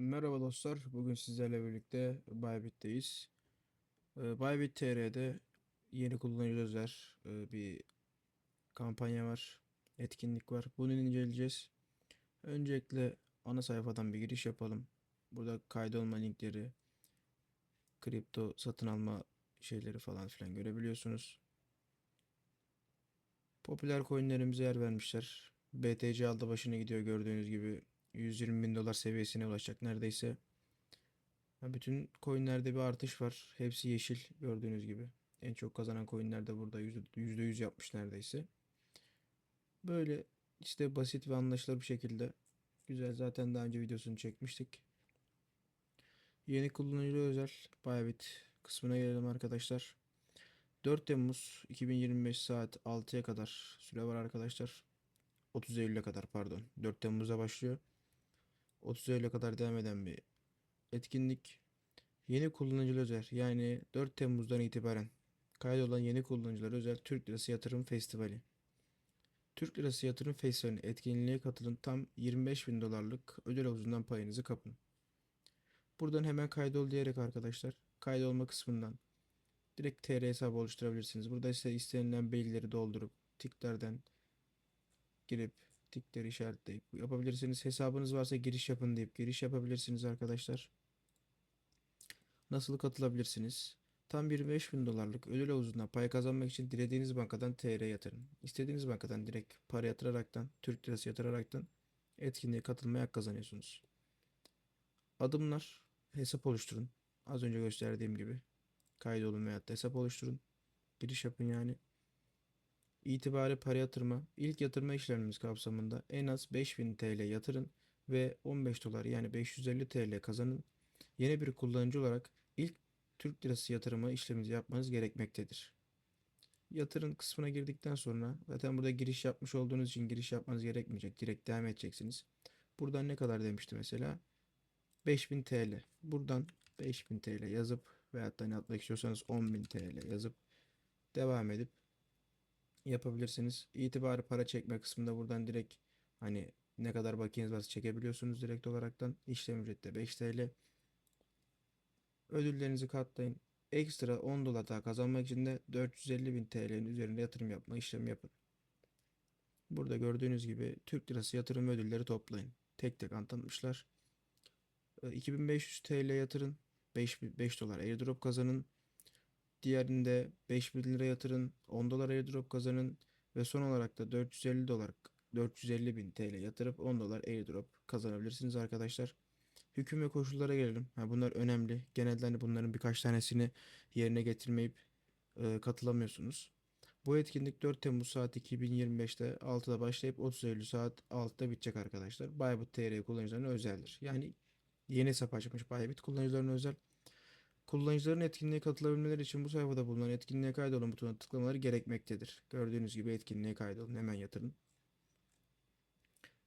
Merhaba dostlar. Bugün sizlerle birlikte Bybit'teyiz. Ee, Bybit TR'de yeni kullanıcı özel e, bir kampanya var. Etkinlik var. Bunu inceleyeceğiz. Öncelikle ana sayfadan bir giriş yapalım. Burada kaydolma linkleri, kripto satın alma şeyleri falan filan görebiliyorsunuz. Popüler coinlerimize yer vermişler. BTC aldı başını gidiyor gördüğünüz gibi 120 bin dolar seviyesine ulaşacak neredeyse. Bütün coinlerde bir artış var. Hepsi yeşil gördüğünüz gibi. En çok kazanan coinler de burada yüzde yüz yapmış neredeyse. Böyle işte basit ve anlaşılır bir şekilde. Güzel zaten daha önce videosunu çekmiştik. Yeni kullanıcı özel Bybit kısmına gelelim arkadaşlar. 4 Temmuz 2025 saat 6'ya kadar süre var arkadaşlar. 30 Eylül'e kadar pardon. 4 Temmuz'da başlıyor. 30 Eylül'e kadar devam eden bir etkinlik. Yeni kullanıcılar özel yani 4 Temmuz'dan itibaren kaydolan yeni kullanıcılar özel Türk Lirası Yatırım Festivali. Türk Lirası Yatırım Festivali etkinliğe katılın tam 25 bin dolarlık ödül havuzundan payınızı kapın. Buradan hemen kaydol diyerek arkadaşlar kaydolma kısmından direkt TR hesabı oluşturabilirsiniz. Burada ise istenilen bilgileri doldurup tiklerden girip tikleri işaretleyip yapabilirsiniz. Hesabınız varsa giriş yapın deyip giriş yapabilirsiniz arkadaşlar. Nasıl katılabilirsiniz? Tam 25 bin dolarlık ödül havuzundan pay kazanmak için dilediğiniz bankadan TR yatırın. İstediğiniz bankadan direkt para yatıraraktan, Türk lirası yatıraraktan etkinliğe katılmaya hak kazanıyorsunuz. Adımlar hesap oluşturun. Az önce gösterdiğim gibi kaydolun veyahut da hesap oluşturun. Giriş yapın yani. İtibari para yatırma. İlk yatırma işlemimiz kapsamında en az 5000 TL yatırın ve 15 dolar yani 550 TL kazanın. Yeni bir kullanıcı olarak ilk Türk lirası yatırımı işleminizi yapmanız gerekmektedir. Yatırın kısmına girdikten sonra zaten burada giriş yapmış olduğunuz için giriş yapmanız gerekmeyecek. Direkt devam edeceksiniz. Buradan ne kadar demişti mesela? 5000 TL. Buradan 5000 TL yazıp veyahut da ne atmak istiyorsanız 10.000 TL yazıp devam edip yapabilirsiniz. İtibarı para çekme kısmında buradan direkt hani ne kadar bakiyeniz varsa çekebiliyorsunuz direkt olaraktan. İşlem ücreti de 5 TL. Ödüllerinizi katlayın. Ekstra 10 dolar daha kazanmak için de 450 bin TL'nin üzerinde yatırım yapma işlemi yapın. Burada gördüğünüz gibi Türk lirası yatırım ödülleri toplayın. Tek tek anlatmışlar. E, 2500 TL yatırın. 5, 5 dolar airdrop kazanın. Diğerinde 5000 lira yatırın, 10 dolar airdrop kazanın ve son olarak da 450 dolar 450 bin TL yatırıp 10 dolar airdrop kazanabilirsiniz arkadaşlar. Hüküm ve koşullara gelelim. Ha, bunlar önemli. Genelde hani bunların birkaç tanesini yerine getirmeyip e, katılamıyorsunuz. Bu etkinlik 4 Temmuz saat 2025'te 6'da başlayıp 30 Eylül saat 6'da bitecek arkadaşlar. Bybit TR kullanıcılarına özeldir. Yani yeni hesap açmış Bybit kullanıcılarına özel. Kullanıcıların etkinliğe katılabilmeleri için bu sayfada bulunan etkinliğe kaydolun butonuna tıklamaları gerekmektedir. Gördüğünüz gibi etkinliğe kaydolun. Hemen yatırın.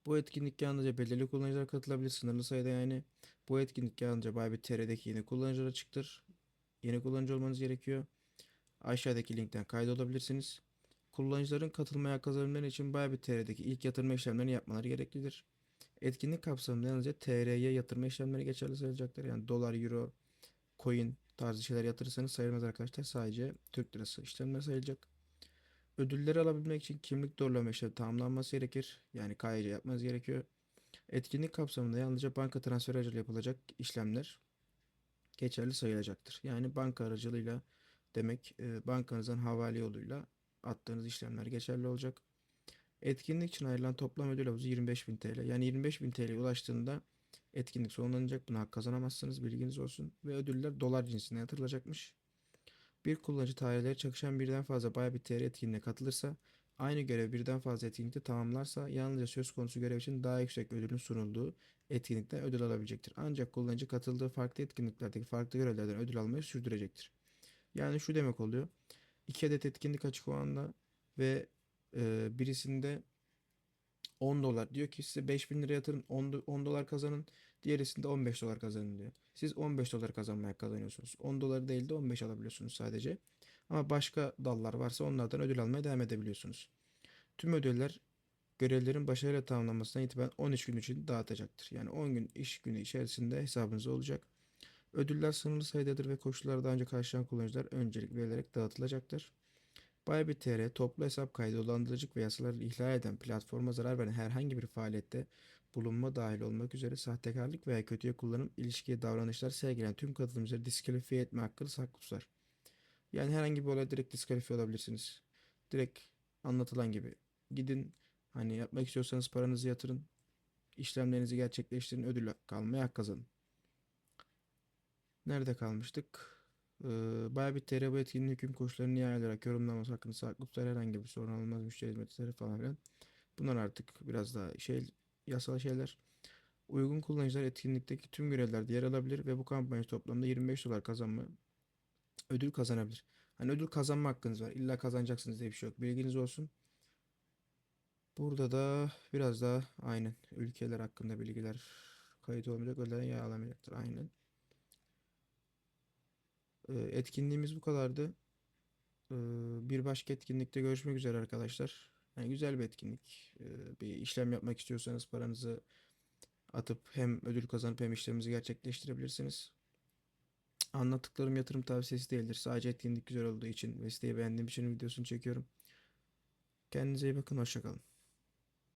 Bu etkinlik yalnızca belirli kullanıcılar katılabilir. Sınırlı sayıda yani. Bu etkinlik yalnızca Bybit TR'deki yeni kullanıcılar açıktır. Yeni kullanıcı olmanız gerekiyor. Aşağıdaki linkten kaydolabilirsiniz. Kullanıcıların katılmaya kazanabilmeleri için Bybit TR'deki ilk yatırma işlemlerini yapmaları gereklidir. Etkinlik kapsamında yalnızca TR'ye yatırma işlemleri geçerli sayılacaktır. Yani dolar, euro, coin tarzı şeyler yatırırsanız sayılmaz arkadaşlar. Sadece Türk lirası işlemler sayılacak. Ödülleri alabilmek için kimlik doğrulama işlemi tamamlanması gerekir. Yani KYC yapmanız gerekiyor. Etkinlik kapsamında yalnızca banka transferi aracılığıyla yapılacak işlemler geçerli sayılacaktır. Yani banka aracılığıyla demek e, bankanızdan havale yoluyla attığınız işlemler geçerli olacak. Etkinlik için ayrılan toplam ödül havuzu 25.000 TL. Yani 25.000 TL'ye ulaştığında etkinlik sonlanacak. Buna hak kazanamazsınız. Bilginiz olsun. Ve ödüller dolar cinsine yatırılacakmış. Bir kullanıcı tarihleri çakışan birden fazla Bybit TR etkinliğine katılırsa, aynı görev birden fazla etkinlikte tamamlarsa yalnızca söz konusu görev için daha yüksek ödülün sunulduğu etkinlikten ödül alabilecektir. Ancak kullanıcı katıldığı farklı etkinliklerdeki farklı görevlerden ödül almayı sürdürecektir. Yani şu demek oluyor. İki adet etkinlik açık o anda ve e, birisinde 10 dolar diyor ki size 5000 lira yatırın 10, do- 10 dolar kazanın. Diğerisinde 15 dolar kazanın diyor. Siz 15 dolar kazanmaya kazanıyorsunuz. 10 dolar değil de 15 alabiliyorsunuz sadece. Ama başka dallar varsa onlardan ödül almaya devam edebiliyorsunuz. Tüm ödüller görevlerin başarıyla tamamlanmasına itibaren 13 gün için dağıtacaktır. Yani 10 gün iş günü içerisinde hesabınızda olacak. Ödüller sınırlı sayıdadır ve koşulları daha önce karşılayan kullanıcılar öncelik verilerek dağıtılacaktır. Bybit TR toplu hesap kaydı dolandırıcılık ve yasaları ihlal eden platforma zarar veren herhangi bir faaliyette bulunma dahil olmak üzere sahtekarlık veya kötüye kullanım ilişkiye davranışlar sergileyen tüm katılımcıları diskalifiye etme hakkını saklı tutar. Yani herhangi bir olay direkt diskalifiye olabilirsiniz. Direkt anlatılan gibi. Gidin hani yapmak istiyorsanız paranızı yatırın. işlemlerinizi gerçekleştirin. Ödül kalmaya hak kazanın. Nerede kalmıştık? Ee, Bybit TR bu etkinliğin hüküm koşullarını nihai olarak yorumlaması hakkında saklı tutar. Herhangi bir sorun olmaz. Müşteri hizmetleri falan filan. Bunlar artık biraz daha şey yasal şeyler. Uygun kullanıcılar etkinlikteki tüm görevlerde yer alabilir ve bu kampanya toplamda 25 dolar kazanma ödül kazanabilir. Hani ödül kazanma hakkınız var. İlla kazanacaksınız diye bir şey yok. Bilginiz olsun. Burada da biraz daha aynen ülkeler hakkında bilgiler kayıt olmayacak. Ödülden yer alamayacaktır. Aynen. Ee, Etkinliğimiz bu kadardı. Ee, Bir başka etkinlikte görüşmek üzere arkadaşlar. Yani güzel bir etkinlik. Ee, Bir işlem yapmak istiyorsanız paranızı atıp hem ödül kazanıp hem işleminizi gerçekleştirebilirsiniz. Anlattıklarım yatırım tavsiyesi değildir. Sadece etkinlik güzel olduğu için ve siteyi beğendiğim için videosunu çekiyorum. Kendinize iyi bakın. Hoşça kalın.